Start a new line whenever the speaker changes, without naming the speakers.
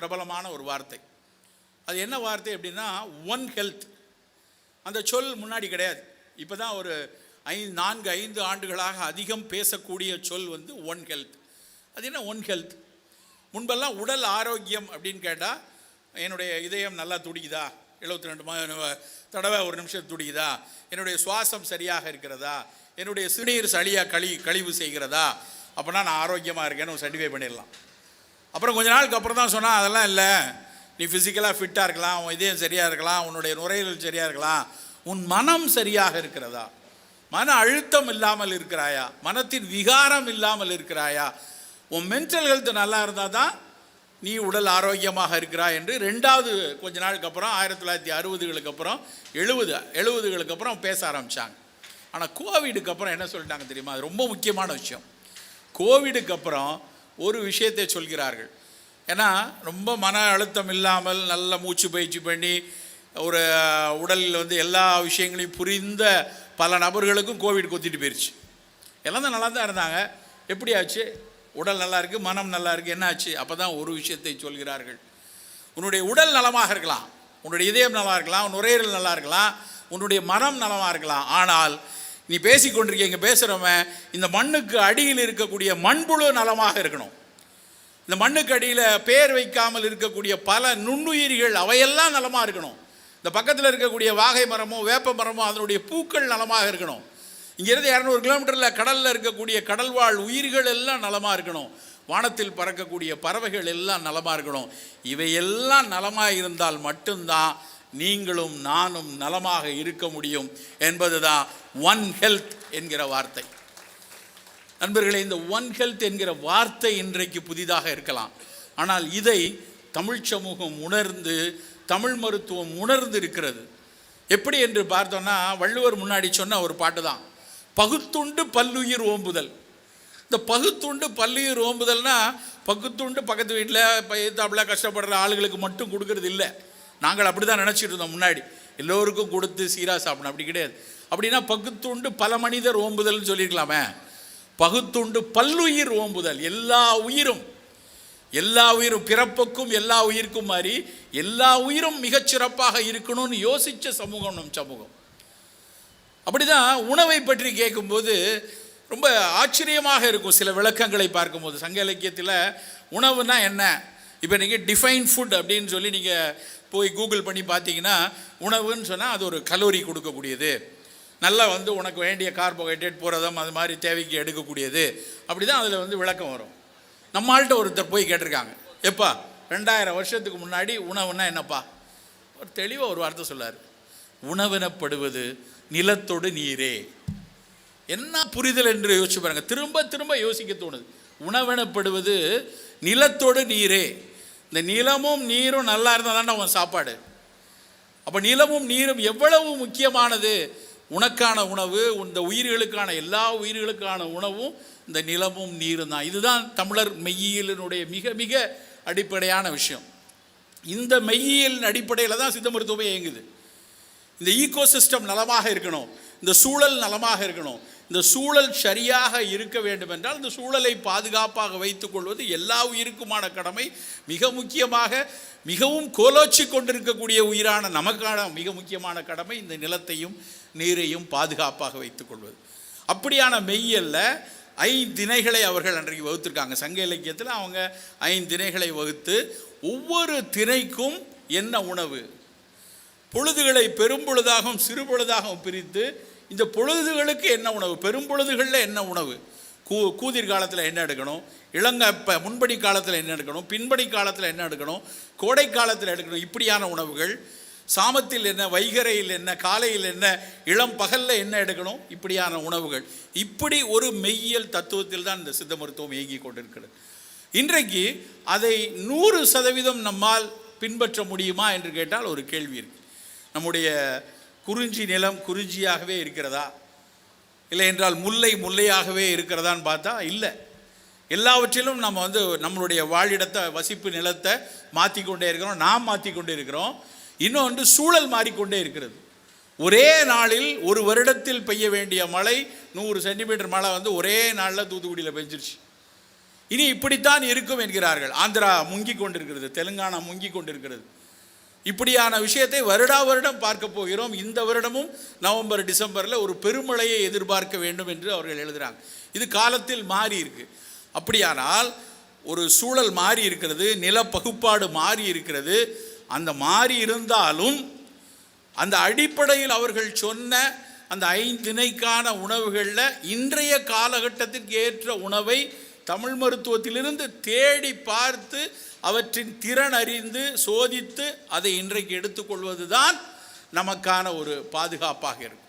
பிரபலமான ஒரு வார்த்தை. அது என்ன வார்த்தை அப்படின்னா ஒன் ஹெல்த் அந்த சொல் முன்னாடி கிடையாது. இப்போ தான் ஒரு ஐந்து நான்கு ஐந்து ஆண்டுகளாக அதிகம் பேசக்கூடிய சொல் வந்து ஒன் ஹெல்த் அது என்ன ஒன் ஹெல்த் முன்பெல்லாம் உடல் ஆரோக்கியம் அப்படின்னு கேட்டால் என்னுடைய இதயம் நல்லா துடிக்குதா? எழுபத்தி ரெண்டு தடவை ஒரு நிமிஷம் துடிக்குதா? என்னுடைய சுவாசம் சரியாக இருக்கிறதா? என்னுடைய சிறுநீர் சளியாக கழி கழிவு செய்கிறதா? அப்போனா நான் ஆரோக்கியமாக இருக்கேன்னு சர்டிஃபை பண்ணிடலாம். அப்புறம் கொஞ்ச நாளுக்கு அப்புறம் தான் சொன்னால் அதெல்லாம் இல்லை. நீ ஃபிசிக்கலாக ஃபிட்டாக இருக்கலாம். உன் இதயம் சரியாக இருக்கலாம். உன்னுடைய நுரையீரல் சரியாக இருக்கலாம். உன் மனம் சரியாக இருக்கிறதா? மன அழுத்தம் இல்லாமல் இருக்கிறாயா? மனத்தின் விகாரம் இல்லாமல் இருக்கிறாயா? உன் மென்டல் ஹெல்த் நல்லா இருந்தால் தான் நீ உடல் ஆரோக்கியமாக இருக்கிறாய் என்று ரெண்டாவது கொஞ்ச நாளுக்கு அப்புறம் ஆயிரத்தி தொள்ளாயிரத்தி அறுபதுகளுக்கு அப்புறம் எழுபது எழுபதுகளுக்கு அப்புறம் பேச ஆரம்பித்தாங்க ஆனால் கோவிடுக்கு அப்புறம் என்ன சொல்லிட்டாங்க தெரியுமா? அது ரொம்ப முக்கியமான விஷயம். கோவிடுக்கு அப்புறம் ஒரு விஷயத்தை சொல்கிறார்கள். ஏன்னா ரொம்ப மன அழுத்தம் இல்லாமல் நல்ல மூச்சு பயிற்சி பண்ணி ஒரு உடலில் வந்து எல்லா விஷயங்களையும் புரிந்த பல நபர்களுக்கும் கோவிட் கொத்திட்டு போயிடுச்சு எல்லாம் தான் நல்லா தான் இருந்தாங்க. எப்படி ஆச்சு? உடல் நல்லா இருக்குது மனம் நல்லா இருக்குது என்ன ஆச்சு? அப்போ தான் ஒரு விஷயத்தை சொல்கிறார்கள். உன்னுடைய உடல் நலமாக இருக்கலாம். உன்னுடைய இதயம் நல்லா இருக்கலாம் நுரையீரல் நல்லா இருக்கலாம் உன்னுடைய மனம் நலமாக இருக்கலாம். ஆனால் நீ பேசிக்கொண்டிருக்கீங்க பேசுகிறவன் இந்த மண்ணுக்கு அடியில் இருக்கக்கூடிய மண்புழு நலமாக இருக்கணும். இந்த மண்ணுக்கு அடியில் பேர் வைக்காமல் இருக்கக்கூடிய பல நுண்ணுயிரிகள் அவையெல்லாம் நலமாக இருக்கணும். இந்த பக்கத்தில் இருக்கக்கூடிய வாகை மரமோ வேப்ப மரமோ அதனுடைய பூக்கள் நலமாக இருக்கணும். இங்கேருந்து இரநூறு கிலோமீட்டரில் கடலில் இருக்கக்கூடிய கடல்வாழ் உயிர்கள் எல்லாம் நலமாக இருக்கணும். வானத்தில் பறக்கக்கூடிய பறவைகள் எல்லாம் நலமாக இருக்கணும். இவையெல்லாம் நலமாக இருந்தால் மட்டும்தான் நீங்களும் நானும் நலமாக இருக்க முடியும் என்பது தான் ஒன் ஹெல்த் என்கிற வார்த்தை. நண்பர்களே இந்த ஒன் ஹெல்த் என்கிற வார்த்தை இன்றைக்கு புதிதாக இருக்கலாம். ஆனால் இதை தமிழ் சமூகம் உணர்ந்து தமிழ் மருத்துவம் உணர்ந்து இருக்கிறது. எப்படி என்று பார்த்தோன்னா வள்ளுவர் முன்னாடி சொன்ன ஒரு பாட்டு தான். பகுத்துண்டு பல்லுயிர் ஓம்புதல். இந்த பகுத்துண்டு பல்லுயிர் ஓம்புதல்னா பகுத்துண்டு பக்கத்து வீட்டில் பைத்தாப்புல கஷ்டப்படுற ஆளுகளுக்கு மட்டும் கொடுக்கறது இல்லை. நாங்கள் அப்படி தான் நினச்சிட்டு இருந்தோம் முன்னாடி. எல்லோருக்கும் கொடுத்து சீராக சாப்பிடணும். அப்படி கிடையாது. அப்படின்னா பகுத்துண்டு பல மனிதர் ஓம்புதல்னு சொல்லியிருக்கலாமே. பகுத்துண்டு பல்லுயிர் ஓம்புதல். எல்லா உயிரும். எல்லா உயிரும் பிறப்புக்கும் எல்லா உயிருக்கும் மாதிரி எல்லா உயிரும் மிகச்சிறப்பாக இருக்கணும்னு யோசித்த சமூகம் நம் சமூகம். அப்படிதான் உணவை பற்றி கேட்கும்போது ரொம்ப ஆச்சரியமாக இருக்கும் சில விளக்கங்களை பார்க்கும்போது. சங்க இலக்கியத்தில் உணவுனா என்ன? இப்போ நீங்கள் டிஃபைன் ஃபுட் அப்படின்னு சொல்லி நீங்கள் போய் கூகுள் பண்ணி பார்த்தீங்கன்னா உணவுன்னு சொன்னால் அது ஒரு கலோரி கொடுக்கக்கூடியது. நல்லா வந்து உனக்கு வேண்டிய கார்போஹைட்ரேட் புரதம் அது மாதிரி தேவைக்கு எடுக்கக்கூடியது. அப்படி தான் அதில் வந்து விளக்கம் வரும். நம்மள்கிட்ட ஒருத்தர் போய் கேட்டிருக்காங்க. எப்பா ரெண்டாயிரம் வருஷத்துக்கு முன்னாடி உணவுன்னா என்னப்பா? ஒரு தெளிவாக ஒரு வார்த்தை சொல்லார். உணவினப்படுவது நிலத்தொடு நீரே. என்ன புரிதல் என்று யோசிச்சு பாருங்க. திரும்ப திரும்ப யோசிக்க தோணுது. உணவெனப்படுவது நிலத்தோடு நீரே. இந்த நிலமும் நீரும் நல்லா இருந்தால் தானே அவன் சாப்பாடு. அப்போ நிலமும் நீரும் எவ்வளவு முக்கியமானது? உனக்கான உணவு இந்த உயிர்களுக்கான எல்லா உயிர்களுக்கான உணவும் இந்த நிலமும் நீரும் தான். இதுதான் தமிழர் மெய்யியலினுடைய மிக மிக அடிப்படையான விஷயம். இந்த மெய்யியலின் அடிப்படையில் தான் சித்த மருத்துவமே இயங்குது. இந்த ஈகோ சிஸ்டம் நலமாக இருக்கணும். இந்த சூழல் நலமாக இருக்கணும். இந்த சூழல் சரியாக இருக்க வேண்டும் என்றால் இந்த சூழலை பாதுகாப்பாக வைத்துக் கொள்வது எல்லா உயிருக்குமான கடமை. மிக முக்கியமாக மிகவும் கோலோச்சி கொண்டிருக்கக்கூடிய உயிரான நமக்கான மிக முக்கியமான கடமை இந்த நிலத்தையும் நீரையும் பாதுகாப்பாக வைத்துக் கொள்வது. அப்படியான மெய்யல்ல ஐந்திணைகளை அவர்கள் அன்றைக்கு வகுத்திருக்காங்க. சங்க இலக்கியத்தில் அவங்க ஐந்திணைகளை வகுத்து ஒவ்வொரு திணைக்கும் என்ன உணவு? பொழுதுகளை பெரும்பொழுதாகவும் சிறு பொழுதாகவும் பிரித்து இந்த பொழுதுகளுக்கு என்ன உணவு? பெரும்பொழுதுகளில் என்ன உணவு? கூ கூதிர் காலத்தில் என்ன எடுக்கணும்? இளங்க இப்போ முன்படி காலத்தில் என்ன எடுக்கணும்? பின்படி காலத்தில் என்ன எடுக்கணும்? கோடை காலத்தில் எடுக்கணும்? இப்படியான உணவுகள். சாமத்தில் என்ன வைகரையில் என்ன காலையில் என்ன இளம் பகலில் என்ன எடுக்கணும்? இப்படியான உணவுகள். இப்படி ஒரு மெய்யியல் தத்துவத்தில் தான் இந்த சித்த மருத்துவம் இயங்கி கொண்டிருக்கிறது. இன்றைக்கு அதை நூறு சதவீதம் நம்மால் பின்பற்ற முடியுமா என்று கேட்டால் ஒரு கேள்வி இருக்கு. நம்முடைய குறிஞ்சி நிலம் குறிஞ்சியாகவே இருக்கிறதா? இல்லை என்றால் முல்லை முல்லையாகவே இருக்கிறதான்னு பார்த்தா இல்லை. எல்லாவற்றிலும் நம்ம வந்து நம்மளுடைய வாழிடத்தை வசிப்பு நிலத்தை மாற்றி கொண்டே இருக்கிறோம் நாம் மாற்றி கொண்டே இருக்கிறோம். இன்னொன்று சூழல் மாறிக்கொண்டே இருக்கிறது. ஒரே நாளில் ஒரு வருடத்தில் பெய்ய வேண்டிய மழை நூறு சென்டிமீட்டர் மழை வந்து ஒரே நாளில் தூத்துக்குடியில் பெஞ்சிருச்சு. இனி இப்படித்தான் இருக்கும் என்கிறார்கள். ஆந்திரா முங்கி கொண்டிருக்கிறது தெலுங்கானா முங்கி கொண்டிருக்கிறது இப்படியான விஷயத்தை வருடா வருடம் பார்க்க போகிறோம். இந்த வருடமும் நவம்பர் டிசம்பரில் ஒரு பெருமழையை எதிர்பார்க்க வேண்டும் என்று அவர்கள் எழுதுகிறாங்க இது காலத்தில் மாறி இருக்கு. அப்படியானால் ஒரு சூழல் மாறி இருக்கிறது நில பகுப்பாடு மாறி இருக்கிறது. அந்த மாறி இருந்தாலும் அந்த அடிப்படையில் அவர்கள் சொன்ன அந்த ஐந்திணைக்கான உணவுகளில் இன்றைய காலகட்டத்திற்கு ஏற்ற உணவை தமிழ் மருத்துவத்திலிருந்து தேடி பார்த்து அவற்றின் திறன் அறிந்து சோதித்து அதை இன்றைக்கு எடுத்துக்கொள்வது தான் நமக்கான ஒரு பாதுகாப்பாக இருக்கும்.